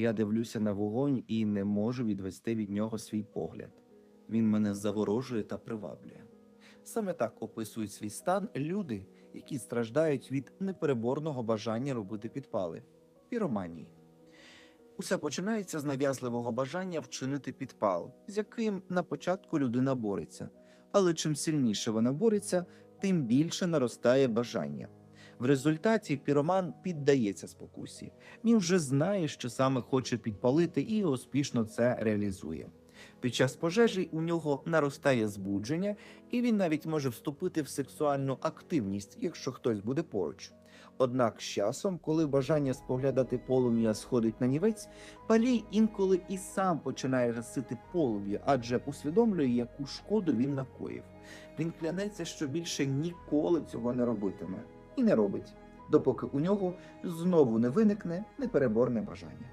Я дивлюся на вогонь і не можу відвести від нього свій погляд. Він мене заворожує та приваблює. Саме так описують свій стан люди, які страждають від непереборного бажання робити підпали піроманії. Усе починається з нав'язливого бажання вчинити підпал, з яким на початку людина бореться. Але чим сильніше вона бореться, тим більше наростає бажання. В результаті піроман піддається спокусі. Він вже знає, що саме хоче підпалити, і успішно це реалізує. Під час пожежі у нього наростає збудження, і він навіть може вступити в сексуальну активність, якщо хтось буде поруч. Однак з часом, коли бажання споглядати полум'я сходить на нівець, палій інколи і сам починає гасити полум'я, адже усвідомлює, яку шкоду він накоїв. Він клянеться, що більше ніколи цього не робитиме, і не робить, допоки у нього знову не виникне непереборне бажання.